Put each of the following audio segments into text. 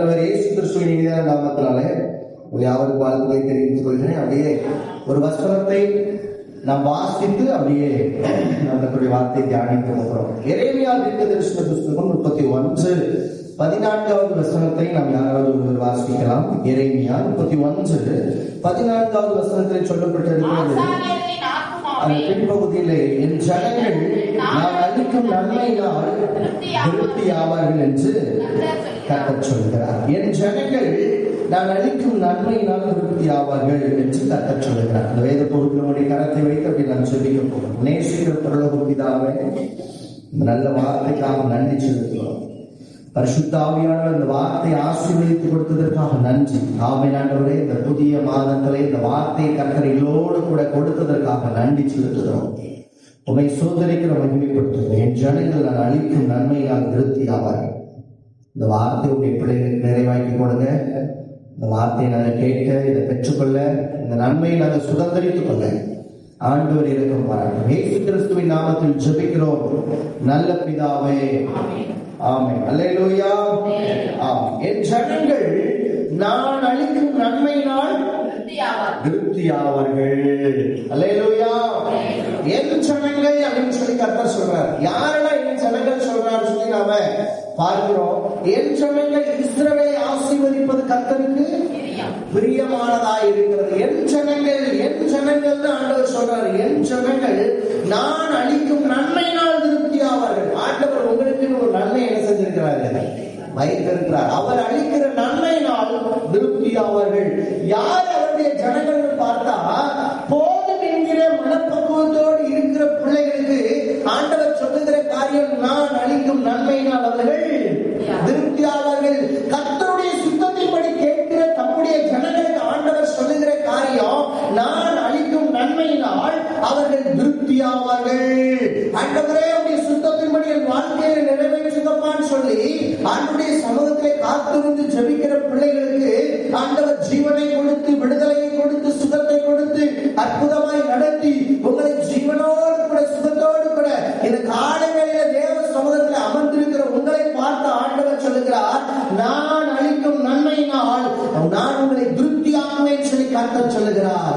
ஆண்டவர் இயேசு கிறிஸ்துவின் இனிதான நாமத்தினாலே உங்கள் யாவருக்கு வாழ்த்துக்களை தெரிவித்துக் கொள்கிறேன். அப்படியே ஒரு வசனத்தை நாம் வாசித்து அப்படியே நம்மளுடைய வார்த்தை தியானிக்க போகிறோம் எரேமியா தீர்க்க தரிசன புஸ்தகம் முப்பத்தி ஒன்று பதினான்காவது வசனத்தை நாம் யாராவது ஒருவர் வாசிக்கலாம். எரேமியா முப்பத்தி ஒன்று பதினான்காவது வசனத்தில் சொல்லப்பட்டிருக்கிறது அந்த பின்பகுதியிலே என் ஜனங்கள் நான் நன்மையினால் திருப்தி ஆவார்கள் என்று கர்த்தர் சொல்கிறார். என் ஜனங்கள் நான் அளிக்கும் நன்மையினால் திருப்தி ஆவார்கள் என்று கர்த்தர் சொல்கிறார். அந்த வேத பொருட்களுடைய கரத்தை வைத்து அப்படி நான் சொல்லிக்க போகிறோம். நேசிக்கிற பரலோக பிதாவே இந்த நல்ல வார்த்தைக்காக நன்றி செலுத்துகிறோம். பரிசுத்தாவியானவர் இந்த வார்த்தை ஆசீர்வதித்து கொடுத்ததற்காக நன்றி. ஆமை ஆண்டவரே இந்த புதிய மாதத்திலே இந்த வார்த்தையை கர்த்தரைகளோடு கூட கொடுத்ததற்காக நன்றி செலுத்துகிறோம். உமை சோதனைக்கு நம்ம என் ஜனங்கள் நான் அளிக்கும் நன்மையால் திருப்தி ஆவார்கள் இந்த வார்த்தை உடைய பிள்ளைகளுக்கு நிறைவாக்கி கொடுங்க. இந்த வார்த்தையை நாங்கள் கேட்க இதை பெற்றுக்கொள்ள இந்த நன்மையை நாங்கள் சுதந்திரித்துக் கொள்ள. ஆண்டவர் இருக்கும் பாராட்டும். இயேசு கிறிஸ்துவின் நாமத்தில் ஜெபிக்கிறோம். நல்ல பிதாவே. ஆமென். அல்லேலூயா. ஆம் என் ஜனங்கள் நான் அளிக்கும் நன்மையினால் திருப்தி ஆவார்கள் அல்லேலூயா. என் ஜனங்கள் அப்படின்னு சொல்லி கர்த்தர் சொல்றார். யாரெல்லாம் என் ஜனங்கள் சொல்றாரு சொல்லி நாம பார்க்கிறோம். என் ஜனங்கள் இஸ்ரவேலை ஆசீர்வதிப்பது கர்த்தருக்கு பிரியமானதா இருக்கிறது. என் சனங்கள் என் ஜனங்கள் ஆண்டவர் சொல்றாரு. என் சனங்கள் நான் அளிக்கும் நன்மையினால் திருப்தி ஆவார்கள். ஆண்டவர் உங்களுக்கு ஒரு நன்மை என்ன செஞ்சிருக்கிறாரு? வைத்திருக்கிறார் அவர் அளிக்கிற நன்மையினால் திருப்தி ஆவார்கள். யார் அவருடைய ஜனங்கள் பார்த்தா போ பிள்ளைகளுக்கு ஆண்டவர் சொல்லுகிற காரியம் நான் அளிக்கும் நன்மையினால் அவர்கள் திருப்தி ஆவார்கள். கர்த்தருடைய சுத்தத்தின்படி கேட்கிற தம்முடைய ஜனங்களுக்கு ஆண்டவர் சொல்லுகிற காரியம் நான் அளிக்கும் நன்மையினால் அவர்கள் திருப்தி ஆவார்கள். ஆண்டவரே உடைய சுத்தத்தின்படி என் வாழ்க்கையை நிறைவேற்றுங்கப்பான்னு சொல்லி ஆண்டுடைய சமூகத்திலே காத்திருந்து ஜெபிக்கிற பிள்ளைகளுக்கு ஆண்டவர் ஜீவனை ஆண்டவர் சொல்லுகிறார் நான் அளிக்கும் நன்மையினால் நான் உங்களை திருப்தியாக்குவேன் சொல்லி கர்த்தர் சொல்லுகிறார்.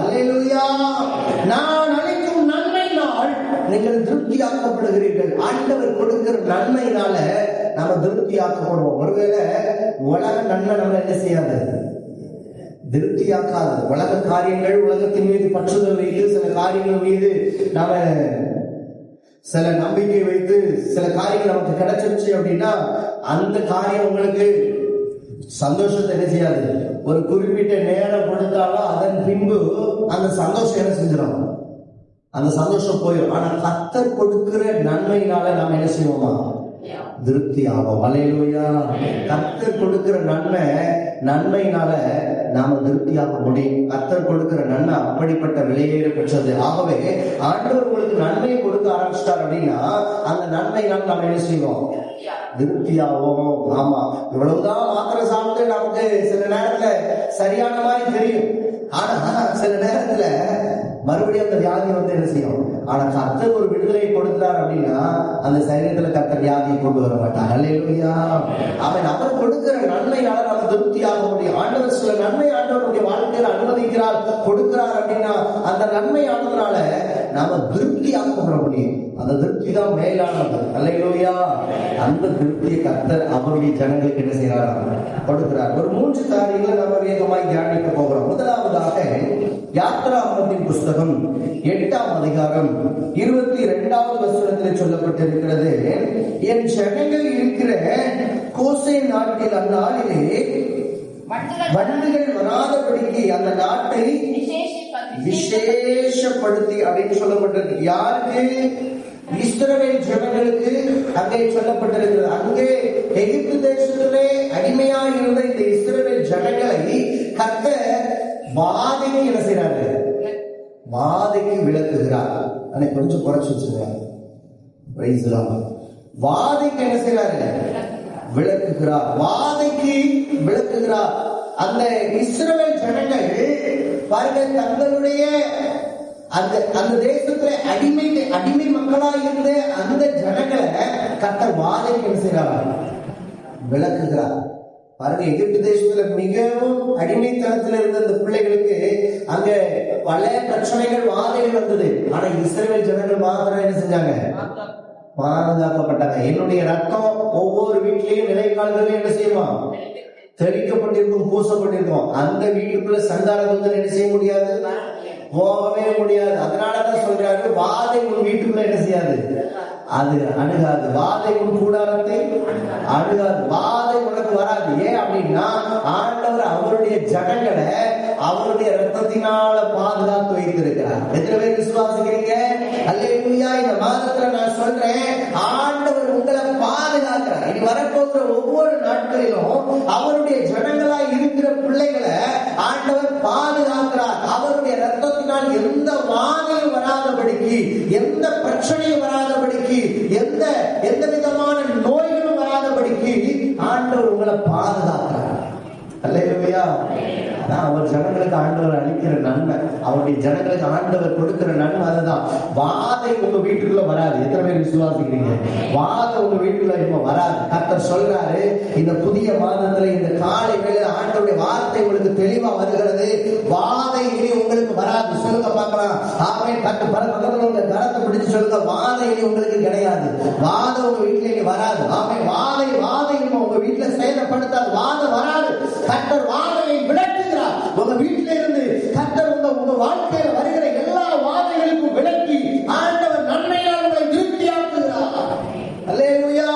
நான் அளிக்கும் நன்மையினால் நீங்கள் திருப்தியாக்கப்படுகிறீர்கள். ஆண்டவர் கொடுக்கிற நன்மையினால நாம திருப்தியாக்கப்படுவோம். ஒருவேளை உலக நன்மை நம்ம என்ன செய்யாது? திருப்தியாக்காது. உலக காரியங்கள் உலகத்தின் மீது பற்றுதல் மீது சில காரியங்கள் மீது நாம சில நம்பிக்கை வைத்து சில காரியங்கள் நமக்கு கிடைச்சிருச்சு அப்படின்னா அந்த காரியம் உங்களுக்கு சந்தோஷத்தை என்ன செய்யாது? ஒரு குறிப்பிட்ட நேரம் கொடுத்தாலும் அதன் பின்பு அந்த சந்தோஷம் என்ன செஞ்சிடும் அந்த சந்தோஷம் போயிடும் ஆனா கத்தர் கொடுக்கிற நன்மையினால நாம் என்ன செய்வோமா? திருப்தி ஆகும். வலையிலோயா கத்தர் கொடுக்கிற நன்மை நன்மையினால நாம திருப்தியாக முடியும். கத்தர் கொடுக்கிற நன்மை அப்படிப்பட்ட விலையேற பெற்றது. ஆகவே ஆண்டவர் உங்களுக்கு நன்மையை கொடுக்க ஆரம்பிச்சிட்டார் அப்படின்னா அந்த நன்மையினால் நாம் என்ன செய்வோம்? திருப்தியாகும் ஆமா. இவ்வளவுதான் மாத்திரை சாப்பிட்டு நமக்கு சில நேரத்துல சரியான மாதிரி தெரியும். ஆனா சில நேரத்துல மறுபடியும் அந்த வியாதி வந்து என்ன செய்யும்? ஆனா கத்தர் ஒரு விடுதலை கொடுத்தார் அப்படின்னா அந்த சரீரத்துல கத்தர் வியாதியை கொண்டு வர மாட்டார். இல்லையா அவன் அவர் கொடுக்கிற நன்மையால நம்ம திருப்தியாக முடியும் ஆண்டவர் சில நன்மை ஆண்டவருடைய வாழ்க்கையில் அனுமதிக்கிறார் கொடுக்கிறார் அப்படின்னா அந்த நன்மை ஆனதுனால நாம திருப்தியாக்கப்பட முடியும். அந்த திருப்தி தான் மேலானது அல்லையா அந்த திருப்தியை கர்த்தர் அவருடைய ஜனங்களுக்கு என்ன செய்யறார் கொடுக்கிறார். ஒரு மூன்று காரியங்களை நம்ம வேகமாய் தியானிக்க போகிறோம். முதலாவதாக யாத்ராமத்தின் புஸ்தகம் எட்டாம் அதிகாரம் இருபத்தி இரண்டாவது வசனத்தில் சொல்லப்பட்டிருக்கிறது. என் ஜனங்கள் இருக்கிற கோசை நாட்டில் அந்நாளிலே வண்டுகள் வராதபடிக்கு அந்த நாட்டை விசேஷப்படுத்தி அப்படின்னு சொல்லப்பட்டிருக்கு. யாருக்கு? இஸ்ரவேல் ஜனங்களுக்கு அங்கே சொல்லப்பட்டிருக்கிறது. அங்கே எகிப்து தேசத்திலே அடிமையா இருந்த இந்த இஸ்ரவேல் ஜனங்களை கத்த வாதைக்கு என்ன செய்யறாரு வாதைக்கு விளக்குகிறார். ஆனா கொஞ்சம் குறைச்சு வச்சிருக்காங்க வாதைக்கு என்ன செய்யறாரு விளக்குகிறார். வாதைக்கு விளக்குகிறார். அந்த இஸ்ரவேல் ஜனங்கள் பாருங்க தங்களுடைய அந்த அந்த தேசத்துல அடிமை அடிமை மக்களா இருந்த அந்த ஜனங்களை கத்த வாதைக்கு என்ன விளக்குகிறார். பாருங்க எகிப்து தேசத்துல மிகவும் அடிமைத்தனத்துல இருந்த அந்த பிள்ளைகளுக்கு அங்க பல பிரச்சனைகள் வாதைகள் வந்தது. ஆனா இஸ்ரேல் ஜனங்கள் மாத்திரம் என்ன செஞ்சாங்க? பாதுகாக்கப்பட்டாங்க. என்னுடைய ரத்தம் ஒவ்வொரு வீட்லயும் நிலைக்கால்களையும் என்ன செய்வான் தெளிக்கப்பட்டிருக்கும் பூசப்பட்டிருக்கும். அந்த வீட்டுக்குள்ள சண்டாள என்ன செய்ய முடியாது? போகவே முடியாது. அதனாலதான் சொல்றாரு வாதை உன் வீட்டுக்குள்ள என்ன செய்யாது? அது அணுகாது. வாதை உன் கூடாரத்தை அணுகாது. வாதை உனக்கு வராது. ஏன் அப்படின்னா ஆண்டவர் அவருடைய ஜனங்களை அவருடைய ரத்தத்தினால பாதுகாத்து வைத்திருக்கிறார். எத்தனை பேர் விசுவாசிக்கிறீங்க? அல்லேலூயா இந்த மாதத்துல நான் சொல்றேன் ஆண்டவர் உங்களை பாதுகாக்கிறார். இனி வரப்போகிற ஒவ்வொரு நாட்களிலும் அவருடைய ஜனங்களா இருக்கிற பிள்ளைகளை ஆண்டவர் பாதுகாக்கிறார். அவருடைய ரத்தத்தினால் எந்த வாதையும் வராதபடிக்கு எந்த பிரச்சனையும் வராதபடிக்கு எந்த எந்த விதமான நோய்களும் வராதபடிக்கு ஆண்டவர் உங்களை பாதுகாக்கிறார். அல்லேலூயா அதான் அவர் ஜனங்களுக்கு ஆண்டவர் அளிக்கிற நன்மை. அவருடைய ஜனங்களுக்கு ஆண்டவர் கொடுக்கிற நன்மை அதுதான். வாதை உங்க வீட்டுக்குள்ள வராது. எத்தனை பேர் விசுவாசிக்கிறீங்க? வாதை உங்க வீட்டுக்குள்ள இப்ப வராது. கர்த்தர் சொல்றாரு இந்த புதிய மாதத்துல இந்த காலை வேலை ஆண்டவருடைய வார்த்தை உங்களுக்கு தெளிவா வருகிறது. வாதை இனி உங்களுக்கு வராது. சொல்லுங்க பார்க்கலாம். ஆமே கட்டு பல பக்கத்துல உங்க கரத்தை பிடிச்சு சொல்லுங்க வாதை இனி உங்களுக்கு கிடையாது. வாதை உங்க வீட்டுல இனி வராது. ஆமே வாதை வாதை உங்க வீட்டுல சேதப்படுத்தாது. வாதம் வராது கர்த்தர் வாதையை விளக்குகிறார் உங்க வீட்டில இருந்து கர்த்தர் உங்க உங்க வாழ்க்கையில வருகிற எல்லா வாதைகளுக்கும் விளக்கி ஆண்டவர் நன்மையால் உங்களை திருப்தியாக்குகிறார் அல்லேலூயா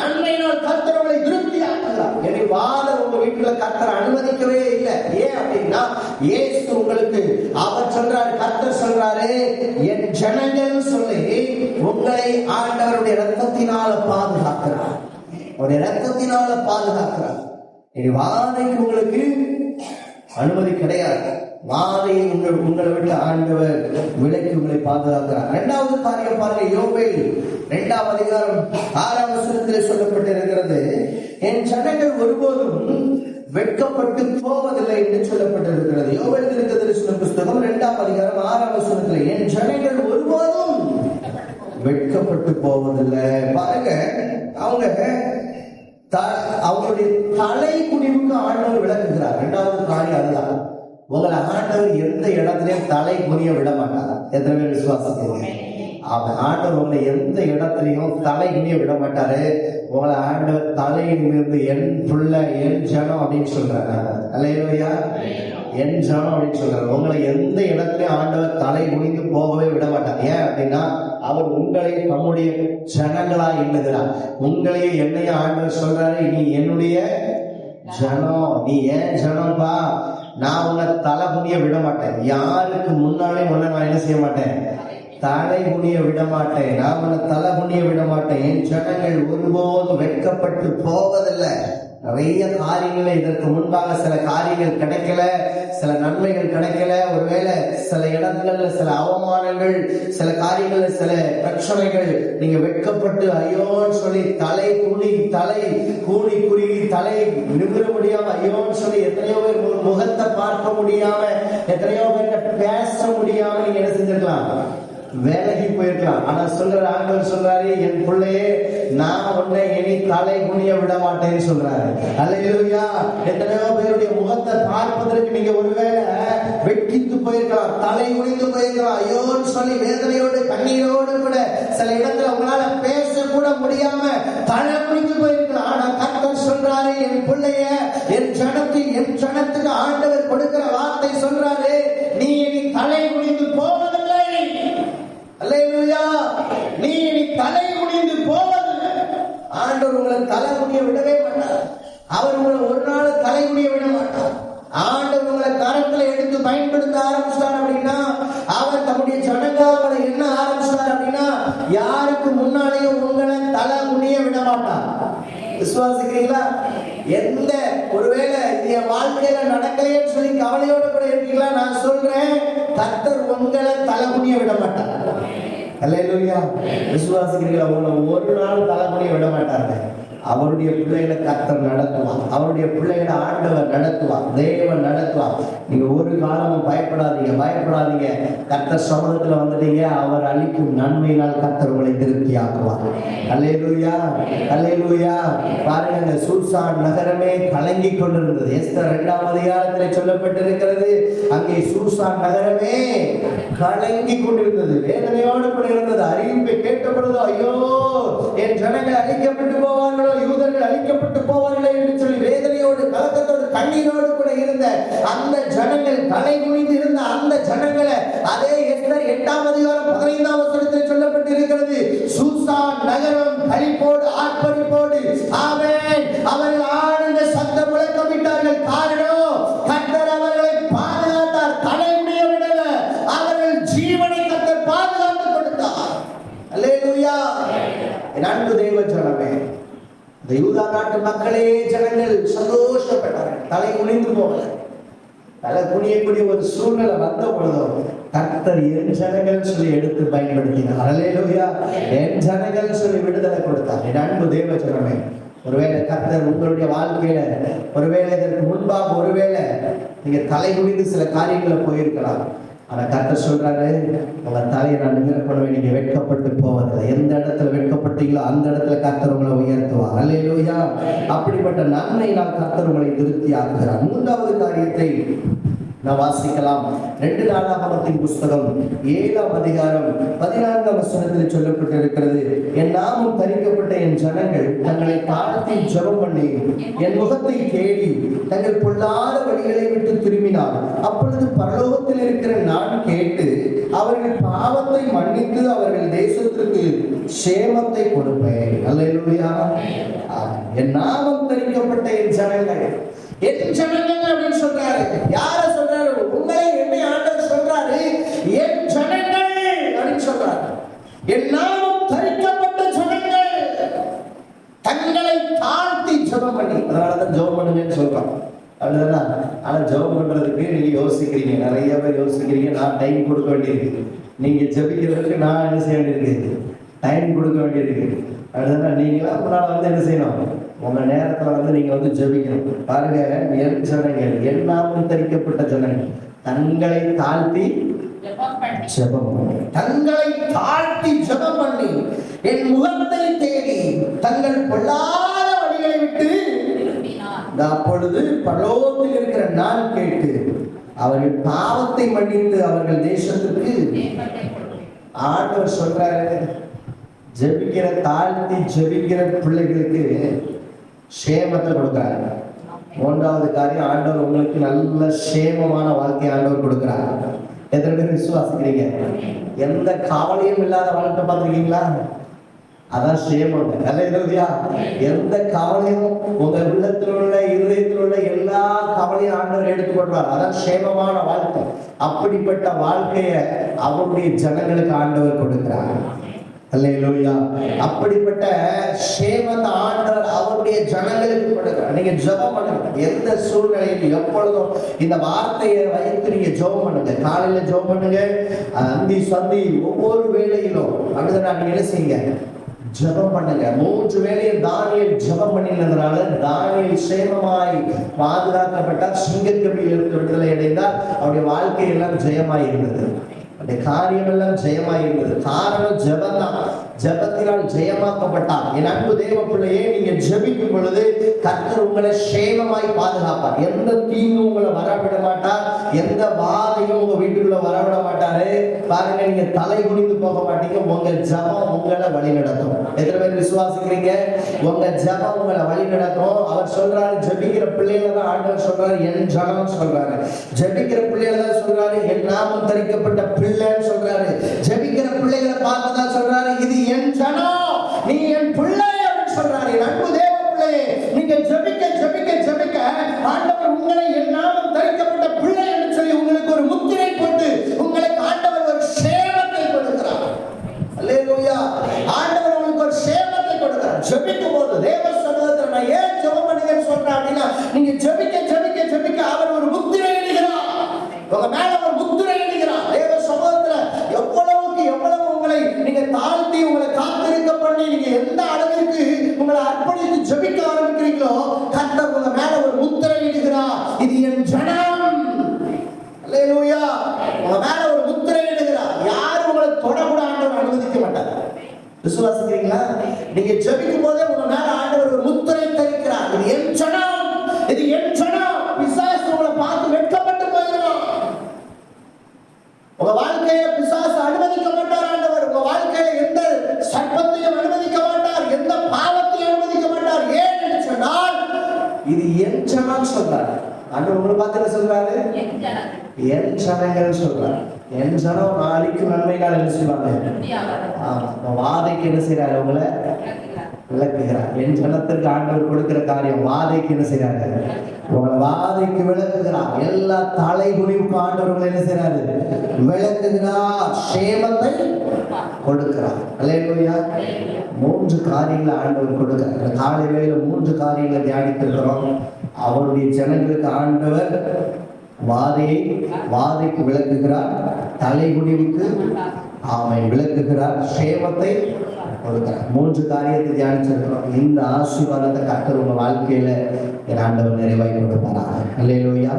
நன்மையினால் கர்த்தர் உங்களை திருப்தியாக்குகிறார் எனவே வாதம் உங்க வீட்டுல கர்த்தர் அனுமதிக்கவே இல்லை ஏன் அப்படின்னா இயேசு உங்களுக்கு அவர் சொல்றாரு கர்த்தர் சொல்றாரு என் ஜனங்கள் சொல்லி உங்களை ஆண்டவருடைய ரத்தத்தினால பாதுகாக்கிறார் அவருடைய ரத்தத்தினால பாதுகாக்கிறார் இனி வாதைக்கு உங்களுக்கு அனுமதி கிடையாது. வாதையை உங்கள் உங்களை விட்டு ஆண்டவர் விலைக்கு உங்களை பாதுகாக்கிறார். இரண்டாவது காரியம் பாருங்க யோபேல் இரண்டாம் அதிகாரம் ஆறாம் வசனத்தில் சொல்லப்பட்டிருக்கிறது. என் ஜனங்கள் ஒருபோதும் வெட்கப்பட்டு போவதில்லை என்று சொல்லப்பட்டிருக்கிறது. யோபேல் திருக்க தரிசன புஸ்தகம் இரண்டாம் அதிகாரம் ஆறாம் வசனத்தில் என் ஜனங்கள் ஒருபோதும் வெட்கப்பட்டு போவதில்லை. பாருங்க அவங்க அவங்களுடைய தலை குனிவுக்கு ஆண்டவர் விளக்குகிறார். இரண்டாவது காரியம் அதுதான். உங்களை ஆண்டவர் எந்த இடத்துலயும் தலை குனிய விட மாட்டார்? எத்தனை பேர் விசுவாசிக்கிறீங்க? அவன் ஆண்டவர் உங்களை எந்த இடத்துலயும் தலை குனிய விட மாட்டாரு. உங்களை ஆண்டவர் தலையிலிருந்து என் புள்ள என் ஜனம் அப்படின்னு சொல்றாரு. அல்லையா என் ஜனம் அப்படின்னு சொல்றாரு. உங்களை எந்த இடத்துலயும் ஆண்டவர் தலை குனிந்து போகவே விட மாட்டார். ஏன் அப்படின்னா அவர் உங்களை நம்முடைய ஜனங்களா எண்ணுகிறார். உங்களையே என்னைய ஆண்டவர் சொல்றாரு நீ என்னுடைய ஜனம். நீ ஏன் ஜனம்பா? நான் உன்னை தலை புனிய விட மாட்டேன் யாருக்கு முன்னாலே உன்னை நான் என்ன செய்ய மாட்டேன்? தலை குனிய விட மாட்டேன் நான் உன்னை தலை குனிய விட மாட்டேன் என் ஜனங்கள் ஒருபோதும் வெட்கப்பட்டு போவதில்லை. நிறைய காரியங்கள் இதற்கு முன்பாக சில காரியங்கள் கிடைக்கல சில நன்மைகள் கிடைக்கல. ஒருவேளை சில இடங்கள்ல சில அவமானங்கள் சில காரியங்கள்ல சில பிரச்சனைகள் நீங்க வெட்கப்பட்டு ஐயோன்னு சொல்லி தலை குனி தலை கூனி குருவி தலை நிமிர முடியாம ஐயோன்னு சொல்லி எத்தனையோ பேர் முகத்தை பார்க்க முடியாம எத்தனையோ பேர்கிட்ட பேச முடியாம நீங்க என்ன செஞ்சிருக்கலாம்? வேலைக்கு போயிருக்கலாம். ஆனா சொல்ற ஆண்டவர் சொல்றாரு என் பிள்ளையே நான் உன்னை இனி தலை குனிய விட மாட்டேன்னு சொல்றாரு. அல்லையா எத்தனையோ பேருடைய முகத்தை பார்ப்பதற்கு நீங்க ஒருவேளை வெட்கித்து போயிருக்கலாம். தலை குனிந்து போயிருக்கலாம். ஐயோன்னு சொல்லி வேதனையோடு கண்ணீரோடு கூட சில இடத்துல உங்களால பேச கூட முடியாம தலை குனிந்து போயிருக்கலாம். ஆனா கர்த்தர் சொல்றாரு என் பிள்ளைய என் ஜனத்தில் என் ஜனத்துக்கு ஆண்டவர் கொடுக்கிற வார்த்தை சொல்றாரு நீ இனி தலை குனிந்து போவதில்லை அல்லேலூயா நீ இனி தலை குனிந்து போவதில்லை ஆண்டவர் உங்களை தலை குனிய விடவே மாட்டார் அவர் உங்களை ஒரு நாள் தலை குனிய விட மாட்டார் ஆண்டவர் உங்களை கரத்துல எடுத்து பயன்படுத்த ஆரம்பிச்சார் அப்படின்னா அவர் தம்முடைய ஜனங்காவலை என்ன ஆரம்பிச்சார் அப்படின்னா யாருக்கு முன்னாலேயும் உங்களை தலை குனிய விட மாட்டார் விசுவாசிக்கிறீங்களா எந்த ஒருவேளை இது என் வாழ்க்கையில நடக்கலையேன்னு சொல்லி கவலையோட கூட இருக்கீங்களா நான் சொல்றேன் கர்த்தர் உங்களை தலை குனிய விட மாட்டார். அல்லேலூயா. விசுவாசிக்கிறீங்களா உங்களை ஒரு நாள் தலை குனிய விட மாட்டாங்க அவருடைய பிள்ளைகளை கத்தர் நடத்துவான் அவருடைய பிள்ளைகளை ஆண்டவர் நடத்துவான் தேவன் நடத்துவான் நீங்க ஒரு காலமும் பயப்படாதீங்க பயப்படாதீங்க. கத்தர் சமூகத்துல வந்துட்டீங்க. அவர் அளிக்கும் நன்மையினால் கத்தர் உங்களை திருப்தி ஆக்குவார் அல்லேலூயா அல்லேலூயா பாருங்க சூசான் நகரமே கலங்கி கொண்டிருந்தது. எஸ்தர் இரண்டாம் அதிகாரத்தில் சொல்லப்பட்டிருக்கிறது அங்கே சூசான் நகரமே கலங்கி கொண்டிருந்தது. வேதனையோடு கூட இருந்தது. அறிவிப்பை கேட்ட ஐயோ என் ஜனங்கள் அழிக்கப்பட்டு போவார்களோ யூதர்கள் அழிக்கப்பட்டு போவார்களே என்று சொல்லி வேதனையோடு கலக்கத்தோடு கண்ணீரோடு கூட இருந்த அந்த ஜனங்கள் தலை குனிந்து இருந்த அந்த ஜனங்களை அதே எஸ்தர் எட்டாம் அதிகாரம் பதினைந்தாம் வசனத்தில் சொல்லப்பட்டிருக்கிறது. சூசான் நகரம் கழிப்போடு ஆர்ப்பரிப்போடு ஆமென். அவர்கள் ஆனந்த சத்தம் முழக்கமிட்டார்கள். காரணம் கர்த்தர் அவர்களை பாதுகாத்தார். தலை விடல அவர்கள் ஜீவனை கர்த்தர் பாதுகாத்து கொடுத்தார். அல்லேலூயா. என் அன்பு தெய்வ ஜனமே இந்த யூதா நாட்டு மக்களே ஜனங்கள் சந்தோஷப்பட்டார்கள் தலை குனிந்து போகல. தலை குனியக்கூடிய ஒரு சூழ்நிலை வந்த பொழுதும் கர்த்தர் என் ஜனங்கள் சொல்லி எடுத்து பயன்படுத்தினார். அல்லேலூயா என் ஜனங்கள் சொல்லி விடுதலை கொடுத்தார். என் அன்பு தேவ ஜனமே ஒருவேளை கர்த்தர் உங்களுடைய வாழ்க்கையில ஒருவேளை இதற்கு முன்பாக ஒருவேளை நீங்க தலை குனிந்து சில காரியங்களை போயிருக்கலாம். ஆனால் கர்த்தர் சொல்றாரு உங்கள் தலையை நான் நிமிர நீங்கள் வெட்கப்பட்டு போவதில்லை. எந்த இடத்துல வெட்கப்பட்டீங்களோ அந்த இடத்துல கத்தர் உங்களை உயர்த்துவார். அல்லையா அப்படிப்பட்ட நன்மை நான் கத்தர் உங்களை திருப்தி ஆக்குகிறார் மூன்றாவது காரியத்தை நாம் வாசிக்கலாம். ரெண்டு நாளாகமத்தின் புஸ்தகம் ஏழாம் அதிகாரம் பதினான்காம் வசனத்தில் சொல்லப்பட்டிருக்கிறது. என் நாமும் தரிக்கப்பட்ட என் ஜனங்கள் தங்களை காலத்தில் ஜபம் பண்ணி என் முகத்தை தேடி தங்கள் பொல்லாத வழிகளை விட்டு திரும்பினார். அப்பொழுது பரலோகத்தில் இருக்கிற நான் கேட்டு அவர்கள் பாவத்தை மன்னித்து அவர்கள் தேசத்திற்கு சேமத்தை கொடுப்பேன். அல்லேலூயா. ஆம். என் நாமம் தரிக்கப்பட்ட என் ஜனங்கள். என் ஜனங்கள் அப்படின்னு சொல்றாரு. யார சொல்ற உங்களை என்னை ஆண்டவர் சொல்றாரு என் ஜனங்கள் அப்படின்னு சொல்றாரு. எல்லாம் தரிக்கப்பட்ட ஜனங்கள் தங்களை தாழ்த்தி ஜபம் பண்ணி. அதனாலதான் ஜபம் பண்ணுவேன்னு சொல்றான் அப்படிதானா ஆனா ஜபம் பண்றதுக்கு நீங்க யோசிக்கிறீங்க. நிறைய பேர் யோசிக்கிறீங்க நான் டைம் கொடுக்க வேண்டியிருக்கு. நீங்க ஜெபிக்கிறதுக்கு நான் என்ன செய்ய வேண்டியிருக்கு? டைம் கொடுக்க வேண்டியிருக்கு. அப்படிதானா நீங்களா முன்னால வந்து என்ன செய்யணும்? உங்க நேரத்துல வந்து நீங்க வந்து ஜபிக்கணும். பாருங்க என் ஜனங்கள் என் நாமம் தரிக்கப்பட்ட ஜனங்கள். தங்களை தாழ்த்தி ஜெபம் பண்ணி. தங்களை தாழ்த்தி ஜெபம் பண்ணி. என் முகத்தை தேடி தங்கள் பொல்லாத வழிகளை விட்டு அப்பொழுது பரலோகத்தில் இருக்கிற நான் கேட்டு அவர்கள் பாவத்தை மன்னித்து அவர்கள் தேசத்திற்கு கொடுப்பேன் ஆண்டவர் சொல்றாரு ஜெபிக்கிற தாழ்த்தி ஜெபிக்கிற பிள்ளைகளுக்கு சேமத்தை கொடுக்குறாரு. மூன்றாவது காரியம் ஆண்டவர் உங்களுக்கு நல்ல சேமமான வாழ்க்கையை ஆண்டவர் கொடுக்குறார். எத்தனை பேர் விசுவாசிக்கிறீங்க? எந்த கவலையும் இல்லாத வாழ்க்கை பார்த்துருக்கீங்களா? அதான் சேமம் இல்லையா எந்த கவலையும் உங்க உள்ளத்தில் உள்ள இருதயத்தில் உள்ள எல்லா கவலையும் ஆண்டவர் எடுத்துக்கொள்வார். அதான் சேமமான வாழ்க்கை. அப்படிப்பட்ட வாழ்க்கையை அவருடைய ஜனங்களுக்கு ஆண்டவர் கொடுக்கிறார். அப்படிப்பட்ட சேமத்தை ஆண்டவர் அவருடைய ஜனங்களுக்கு கொடுக்கிறார். நீங்க ஜெபம் பண்ணுங்க. எந்த சூழ்நிலையிலும் எப்பொழுதும் இந்த வார்த்தையை வைத்து நீங்க ஜெபம் பண்ணுங்க. காலையில ஜெபம் பண்ணுங்க. அந்தி சந்தி ஒவ்வொரு வேளையிலும். அப்படிதான் நீங்க என்ன செய்யுங்க? ஜெபம் பண்ணுங்க. மூன்று வேளையும் தானியல் ஜெபம் பண்ணினதுனால தானியல் சேமமாய் பாதுகாக்கப்பட்டார். சிங்கக்கபியில் இருந்து விடுதலை அடைந்தார் அவருடைய வாழ்க்கை எல்லாம் ஜெயமாய் இருந்தது அந்த காரியம் எல்லாம் காரணம் ஜபந்தான் ஜபத்தினால் ஜெயமாக்கப்பட்டார். என் அன்பு தேவ பிள்ளையே நீங்க ஜெபிக்கும் பொழுது கர்த்தர் உங்களை சேமமாய் பாதுகாப்பார். எந்த தீங்கு உங்களை வரவிட மாட்டார். எந்த வாதையும் உங்க வீட்டுக்குள்ள வரவிட மாட்டாரு. பாருங்க நீங்க தலை குனிந்து போக மாட்டீங்க. உங்க ஜெபம் உங்களை வழி நடத்தும் எத்தனை பேர் விசுவாசிக்கிறீங்க? உங்க ஜெபம் உங்களை வழி நடத்தும் அவர் சொல்றாரு ஜெபிக்கிற பிள்ளைகளை தான் ஆண்டவர் சொல்றாரு என் ஜனம் சொல்றாரு. ஜெபிக்கிற பிள்ளைகளை தான் சொல்றாரு என் நாமம் தரிக்கப்பட்ட இல்லைன்னு சொல்றாரு. ஜபிக்கிற பிள்ளைகளை பார்த்து 年大的。தான் சொல்றாரு. சொல்றார் உங்களை பார்த்து என்ன சொல்றாரு. என் ஜனங்கள் சொல்றாரு. என் ஜனம் நாளைக்கு நன்மைகள் என்ன செய்வாங்க ஆமா வாதைக்கு என்ன செய்யறாரு உங்களை? விளக்குகிறார். என் ஜனத்திற்கு ஆண்டவர் கொடுக்கிற காரியம் வாதைக்கு என்ன செய்யறாரு உங்களை வாதைக்கு விளக்குகிறார். எல்லா தலை குனிவுக்கு என்ன செய்யறாரு விளக்குகிறார். சேமத்தை கொடுக்கிறார். அலையா மூன்று காரியங்களை ஆண்டவர் கொடுக்கிறார். காலை வேளையில மூன்று காரியங்களை தியானித்திருக்கிறோம். அவருடைய ஜனங்களுக்கு ஆண்டவர் வாதையை வாதைக்கு விளக்குகிறார். தலைகுடிவுக்கு ஆமை விளக்குகிறார். சேமத்தை கொடுக்கிறார். மூன்று காரியத்தை தியானிச்சிருக்கிறோம். இந்த ஆசீர்வாதத்தை கர்த்தர் உங்க வாழ்க்கையில என் ஆண்டவர் நிறைவாய் கொடுப்பாரா? இல்லையிலோயா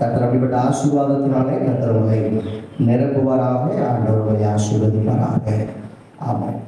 கத்தர் அப்படிப்பட்ட ஆசீர்வாதத்தினாலே கத்தர் உங்களை நிரப்புவாராக. ஆண்டவர் உங்களை ஆசீர்வதிப்பாராக. ஆமாம்